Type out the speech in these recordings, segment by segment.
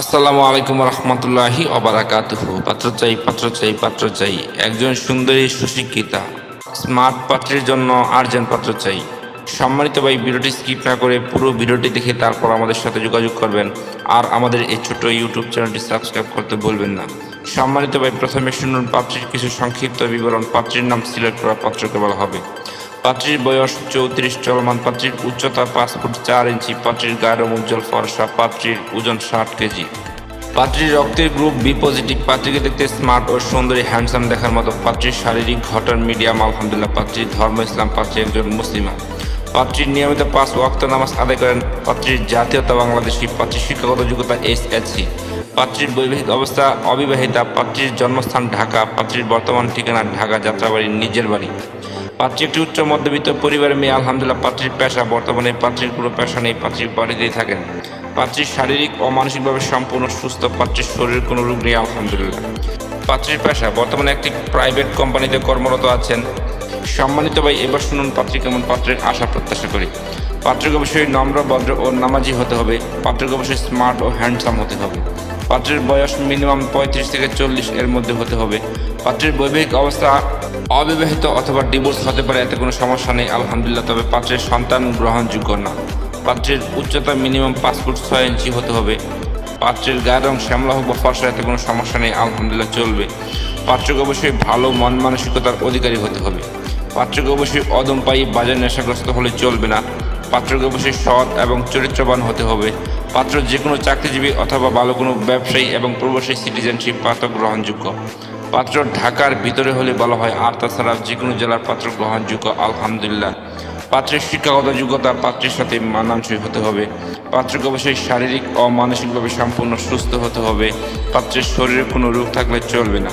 আসসালামু আলাইকুম রহমতুল্লাহি অবরাকাতুহু পাত্র চাই পাত্র চাই পাত্র চাই। একজন সুন্দরী সুশিক্ষিতা, স্মার্ট পাত্রের জন্য আর্জেন্ট পাত্র চাই। সম্মানিত ভাই, ভিডিওটি স্কিপ না করে পুরো ভিডিওটি দেখে তারপর আমাদের সাথে যোগাযোগ করবেন। আর আমাদের এই ছোট ইউটিউব চ্যানেলটি সাবস্ক্রাইব করতে বলবেন না। সম্মানিত ভাই, প্রথমে শুনুন পাত্রীর কিছু সংক্ষিপ্ত বিবরণ। পাত্রীর নাম সিলেক্ট করা পাত্রকে বলা হবে। পাত্রীর বয়স চৌত্রিশ চলমান পাত্রীর উচ্চতা পাঁচ ফুট চার ইঞ্চি পাত্রীর গায়ের উজ্জ্বল ফর্সা পাত্রীর ওজন ষাট কেজি। পাত্রীর রক্তের গ্রুপ বি পজিটিভ পাত্রীকে দেখতে স্মার্ট ও সুন্দরী, হ্যান্ডসাম দেখার মতো। পাত্রীর শারীরিক ঘটন মিডিয়াম, আলহামদুলিল্লাহ। পাত্রীর ধর্ম ইসলাম পাত্রী একজন মুসলিমা। পাত্রীর নিয়মিত পাঁচ ওয়াক্ত নামাজ আদায় করেন। পাত্রীর জাতীয়তা বাংলাদেশি পাত্রীর শিক্ষাগত যোগ্যতা এস এসসি পাত্রীর বৈবাহিক অবস্থা অবিবাহিতা। পাত্রীর জন্মস্থান ঢাকা। পাত্রীর বর্তমান ঠিকানা ঢাকা যাত্রাবাড়ি নিজের বাড়ি। পাত্রী একটি উচ্চ মধ্যবিত্ত পরিবারের মেয়ে, আলহামদুলিল্লাহ, পাত্রীর পেশা, বর্তমানে পাত্রীর কোনো পেশা নেই, পাত্রীর বাড়িতেই থাকেন। পাত্রীর শারীরিক ও মানসিকভাবে সম্পূর্ণ সুস্থ, পাত্রীর শরীরের কোনো রোগ নেই, আলহামদুলিল্লাহ। পাত্রীর পেশা, বর্তমানে একটি প্রাইভেট কোম্পানিতে কর্মরত আছেন। সম্মানিত ভাই, এবার শুনুন পাত্রী কেমন, পাত্রের আশা প্রত্যাশা করি। পাত্রকে অবশ্যই নম্র, ভদ্র ও নামাজি হতে হবে। পাত্রকে অবশ্যই স্মার্ট ও হ্যান্ডসাম হতে হবে। পাত্রের বয়স মিনিমাম পঁয়ত্রিশ থেকে চল্লিশ এর মধ্যে হতে হবে। পাত্রের বৈবাহিক অবস্থা অবিবাহিত অথবা ডিভোর্স হতে পারে, এতে কোনো সমস্যা নেই, আলহামদুলিল্লাহ, তবে পাত্রের সন্তান গ্রহণযোগ্য না। পাত্রের উচ্চতা মিনিমাম পাঁচ ফুট ছয় ইঞ্চি হতে হবে। পাত্রের গায়ের রং শ্যামলা হোক বা ফর্সা, এতে কোনো সমস্যা নেই, আলহামদুলিল্লাহ, চলবে। পাত্রকে অবশ্যই ভালো মন মানসিকতার অধিকারী হতে হবে। পাত্রকে অবশ্যই অদম্পায়ী বাজার নেশাগ্রস্ত হলে চলবে না। পাত্রকে অবশ্যই সৎ এবং চরিত্রবান হতে হবে। পাত্র যে কোনো চাকরিজীবী অথবা ভালো কোনো ব্যবসায়ী এবং প্রবাসী সিটিজেনশিপ পাত্র গ্রহণযোগ্য। পাত্র ঢাকার ভিতরে হলে বলা হয়, আর তাছাড়া যে কোনো জেলার পাত্র গ্রহণযোগ্য, আলহামদুলিল্লাহ। পাত্রের শিক্ষাগত যোগ্যতা পাত্রের সাথে মানানসই হতে হবে। পাত্রকে অবশ্যই শারীরিক ও মানসিকভাবে সম্পূর্ণ সুস্থ হতে হবে। পাত্রের শরীরে কোনো রোগ থাকলে চলবে না।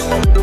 Música